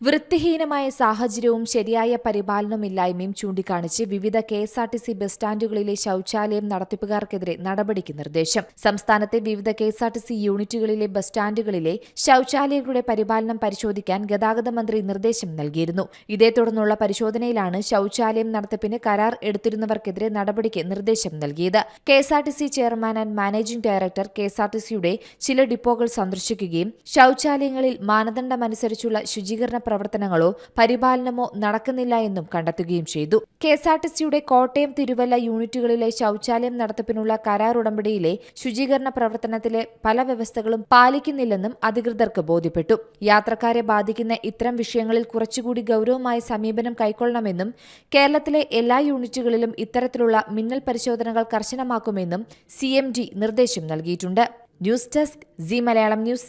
വൃത്തിഹീനമായ സാഹചര്യവും ശരിയായ പരിപാലനമില്ലായ്മയും ചൂണ്ടിക്കാണിച്ച് വിവിധ K S R T C bus സ്റ്റാൻഡുകളിലെ ശൌചാലയം നടത്തിപ്പുകാർക്കെതിരെ നടപടിക്ക് നിർദ്ദേശം. സംസ്ഥാനത്തെ വിവിധ K S R T C യൂണിറ്റുകളിലെ bus സ്റ്റാൻഡുകളിലെ ശൌചാലയങ്ങളുടെ പരിപാലനം പരിശോധിക്കാൻ ഗതാഗത മന്ത്രി നിർദ്ദേശം നൽകിയിരുന്നു. ഇതേ തുടർന്നുള്ള പരിശോധനയിലാണ് ശൌചാലയം നടത്തിപ്പിന് കരാർ എടുത്തിരുന്നവർക്കെതിരെ നടപടിക്ക് നിർദ്ദേശം നൽകിയത്. K S R T C chairman and managing director K S R T സിയുടെ ചില ഡിപ്പോകൾ സന്ദർശിക്കുകയും ശൌചാലയങ്ങളിൽ മാനദണ്ഡമനുസരിച്ചുള്ള ശുചീകരണ പ്രവർത്തനങ്ങളോ പരിപാലനമോ നടക്കുന്നില്ല എന്നും കണ്ടെത്തുകയും ചെയ്തു. കെ എസ് ആർ ടി സിയുടെ കോട്ടയം തിരുവല്ല യൂണിറ്റുകളിലെ ശൌചാലയം നടത്തിപ്പിനുള്ള കരാർ ഉടമ്പടിയിലെ ശുചീകരണ പ്രവർത്തനത്തിലെ പല വ്യവസ്ഥകളും പാലിക്കുന്നില്ലെന്നും അധികൃതർക്ക് ബോധ്യപ്പെട്ടു. യാത്രക്കാരെ ബാധിക്കുന്ന ഇത്തരം വിഷയങ്ങളിൽ കുറച്ചുകൂടി ഗൌരവമായ സമീപനം കൈക്കൊള്ളണമെന്നും കേരളത്തിലെ എല്ലാ യൂണിറ്റുകളിലും ഇത്തരത്തിലുള്ള മിന്നൽ പരിശോധനകൾ കർശനമാക്കുമെന്നും സി നിർദ്ദേശം നൽകിയിട്ടുണ്ട്. News desk C Malayalam news.